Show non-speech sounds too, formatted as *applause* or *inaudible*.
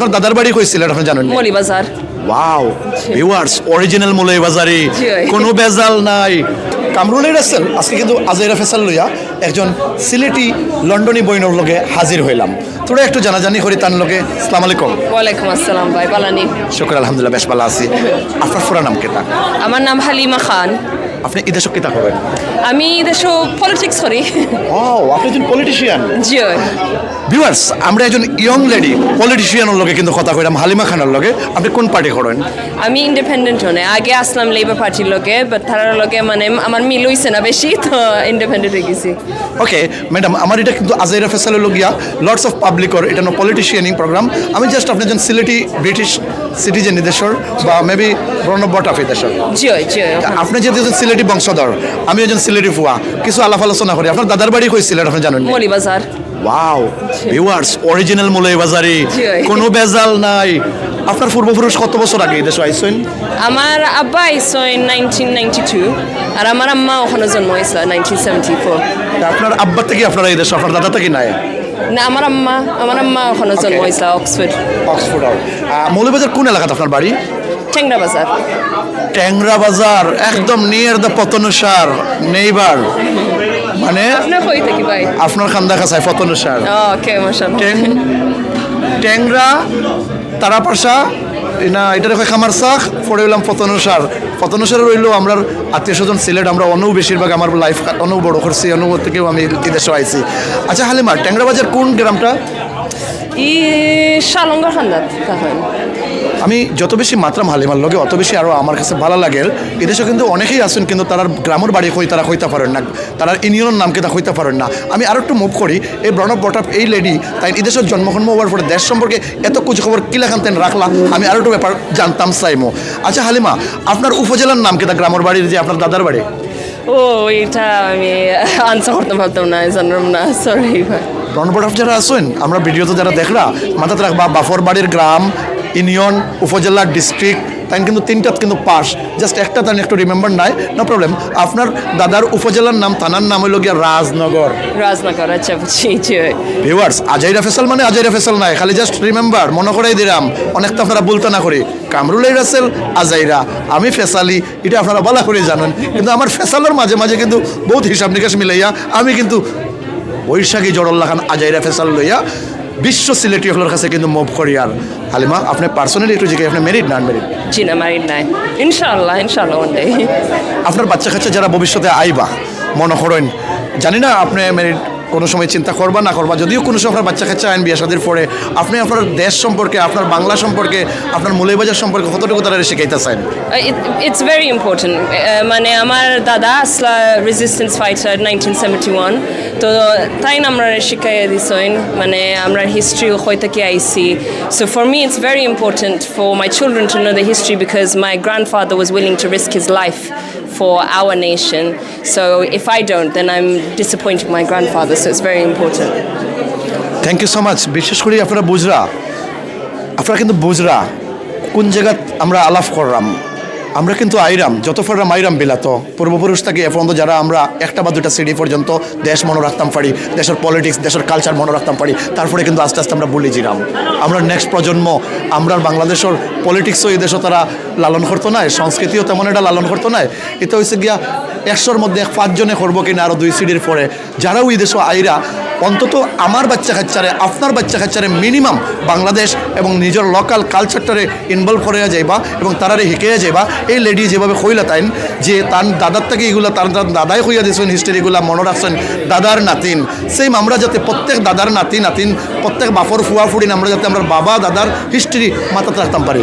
আপনার দাদার বাড়ি কই সিলেট আপনি জানেন মলি বাজার। ওয়াও ভিউয়ার্স অরিজিনাল মুলাই বাজারি। কোনো বেজাল নাই। কামরুলের রাসেল আজকে কিন্তু আজেরা ফেসাল লইয়া একজন সিলেটি লন্ডনী বইনর লগে হাজির হইলাম। তোরা একটু জানাজানি করি তার লগে। আসসালামু আলাইকুম। ওয়ালাইকুম আসসালাম ভাই বালানি শুক্র আলহামদুলিল্লাহ বেশ ভালো আছি। *laughs* আপনার পুরা নাম কেতা আমার নাম হালিমা খান। আপনি ঈদের কিতা করবেন আমি দেশ পলিটিক্স করি। ও আপনি একজন পলিটিশিয়ান জি ভিউয়ার্স আমরা একজন ইয়ং লেডি পলিটিশিয়ানের লগে কিন্তু কথা কইলাম হালিমা খানের লগে। আপনি কোন পার্টি করেন? আমি ইন্ডিপেন্ডেন্ট হনে আগে আসলাম লেবার পার্টির লগে বাট তারার লগে মানে আমার মিল হইছে না বেশি তো ইন্ডিপেন্ডেন্ট হয়ে গেছি। ওকে ম্যাডাম আমার এটা কিন্তু আজাইরা ফেসালের লগিয়া লর্ডস অফ পাবলিকর এটা নো পলিটিশিয়ানিং প্রোগ্রাম আমি জাস্ট আপনি একজন সিলেটি ব্রিটিশ সিটিজেন দেশের বা মেবি ব্রণবট অফ দেশের আপনি যেহেতু একজন সিলেটি বংশধর আমি একজন সিলেটি ফুয়া কিছু আলাপ আলোচনা করি। আপনার দাদার বাড়ি কই সিলেট আপনি জানেন মলি বাজার ওয়াও ভিউয়ার্স অরিজিনাল মুলাই বাজারি জি কোনো বেজাল নাই। আপনার পূর্বপুরুষ কত বছর আগে দেশে আইসেন? আমার আব্বা আইসো নাইনটিন নাইনটি টু আর আমার আম্মা ওখানে জন্ম হয়েছে নাইনটিন সেভেন্টি ফোর আপনার আব্বার থেকে আপনারা এই দেশে আপনার দাদা থেকে নাই? না আমার আম্মা আমার আম্মা ওখানে জন্ম. হয়েছে অক্সফোর্ড অক্সফোর্ড মৌলবাজার কোন এলাকাতে আপনার বাড়ি? টেংরা বাজার। ট্যাংরা বাজার একদম নিয়ার দ্য পতনসার নেইবার। মানে আপনার কই থাকি ভাই? আপনার খান্দা কাছায় পতনসার। ওকে মাশাআল্লাহ। ট্যাং ট্যাংরা তারাপাশা না এটা দেখো খামার শাক পড়ে হইলাম পতনসার। পতনসার রইল আমরা আত্মীয় স্বজন সিলেট আমরা অন্য বেশিরভাগ আমার লাইফ অন্য বড় করছি অন্য থেকেও আমি বিদেশে আইছি। আচ্ছা হালিমা ট্যাংরা বাজার কোন গ্রামটা? ই শালঙ্গা খান্দাত আমি যত বেশি মাত্রাম হালিমার লগে অত বেশি আরও আমার কাছে ভালো লাগে। এদেশে কিন্তু অনেকেই আছেন কিন্তু তারা গ্রামের বাড়ি হই তারা হইতে পারেন না। তারা ইউনিয়নের নামকে তা হইতে পারেন না। আমি আরও একটু মুভ করি এই ব্রণব বটাপ এই লেডি তাই এদেশের জন্মগ্রহণ হওয়ার পরে দেশ সম্পর্কে এত কিছু খবর কিলাখান তেন রাখলাম আমি আরও একটু ব্যাপার জানতাম চাইমো আচ্ছা হালিমা আপনার উপজেলার নাম কেতা গ্রামের বাড়ির যে আপনার দাদার বাড়ি? ও এটা আমি আনসার করতে পারতাম না জানলাম না সরি ভাই। রণবটাপ যারা আসুন আমরা ভিডিওতে যারা দেখলা মাথাতে রাখবা বাফর বাড়ির গ্রাম ইউনিয়ন উপজেলা ডিস্ট্রিক্ট তাই কিন্তু তিনটাত কিন্তু পাস জাস্ট একটা তাই একটু রিমেম্বার নাই নো প্রবলেম আপনার দাদার উপজেলার নাম থানার নাম হইল গিয়া রাজনগর। রাজনগর আচ্ছা বুঝছি ভিউয়ার্স আজাইরা ফেসাল মানে আজাইরা ফেসাল নাই খালি জাস্ট রিমেম্বার মনে করাই দিলাম অনেক তো আপনারা বলতে না করি। কামরুলাই রাসেল আজাইরা। আমি ফেসালি এটা আপনারা বলা করে জানেন। কিন্তু আমার ফেসালের মাঝে মাঝে কিন্তু বহুত হিসাব নিকাশ মিলাইয়া আমি কিন্তু বৈশাখী জড়ল্লা খান আজাইরা ফেসাল লইয়া বিশ্ব সিলেটি হলের কাছে কিন্তু মুভ করি আর। হালিমা আপনি পার্সোনালি একটু জিজ্ঞাসা আপনি মেরিড না মেরিড জি না মেরিড নাই। ইনশাআল্লাহ ইনশাআল্লাহ ওয়ান ডে আপনার বাচ্চা কাচ্চা যারা ভবিষ্যতে আইবা মনে করেন জানি না আপনি মেরিট কোনো সময় চিন্তা করবা না করবা। যদিও কোনো সময় বাচ্চা কাচ্চা আইন বিয়ে শাদির পরে আপনি আপনার দেশ সম্পর্কে, আপনার বাংলা সম্পর্কে, আপনার মৌলবাজার সম্পর্কে কতটুকু তারা শিখাইতে চান ইটস ভেরি ইম্পর্টেন্ট মানে আমার দাদা আসলা resistance fighter nineteen seventy one তো তাই না আমরা শিখাইয়া দিছেন। মানে আমরা হিস্ট্রি হই থেকে আইসি so for me it's very important for my children to know the history because my grandfather was willing to risk his life for our nation. So if I don't, then I'm disappointing my grandfather. So it's very important. Thank you so much বিশেষ করে আপনারা বুঝরা আপনারা কিন্তু বুঝরা কোন জায়গা আমরা আলাপ করলাম আমরা কিন্তু আইরাম, যত ফররাম আইরাম বিলাত পূর্বপুরুষ থেকে, এ পর্যন্ত যারা আমরা একটা বা দুটা সিডি পর্যন্ত দেশ মনে রাখতাম পারি, দেশের পলিটিক্স দেশের কালচার মনে রাখতাম পারি, তারপরে কিন্তু আস্তে আস্তে আমরা বলি জিরাম আমরা নেক্সট প্রজন্ম, আমরা বাংলাদেশের পলিটিক্সও এই দেশও তারা লালন করতো না সংস্কৃতিও তেমন এটা লালন করতো না। এটা হচ্ছে গিয়া একশোর মধ্যে পাঁচজনে করব কিনা আরও দুই সিডির পরে। যারাও এই দেশও আইরা অন্তত আমার বাচ্চা কাচ্চারে, আপনার বাচ্চা কাচ্চারে মিনিমাম বাংলাদেশ এবং নিজের লোকাল কালচারটারে ইনভলভ করে যাইবা এবং তারারে শিখিয়ে যাইবা। এই লেডি যেভাবে কইলা তাইন, যে তার দাদার থেকে এগুলো তার দাদাই কইয়া দিয়েছেন হিস্ট্রিগুলা মনে রাখছেন, দাদার নাতিন। সেম আমরা যাতে প্রত্যেক দাদার নাতি, নাতিন, প্রত্যেক বাপর ফুয়া ফুড়িন, আমরা যাতে আমরা বাবা, দাদার হিস্ট্রি মাথাতে রাখতাম পারি।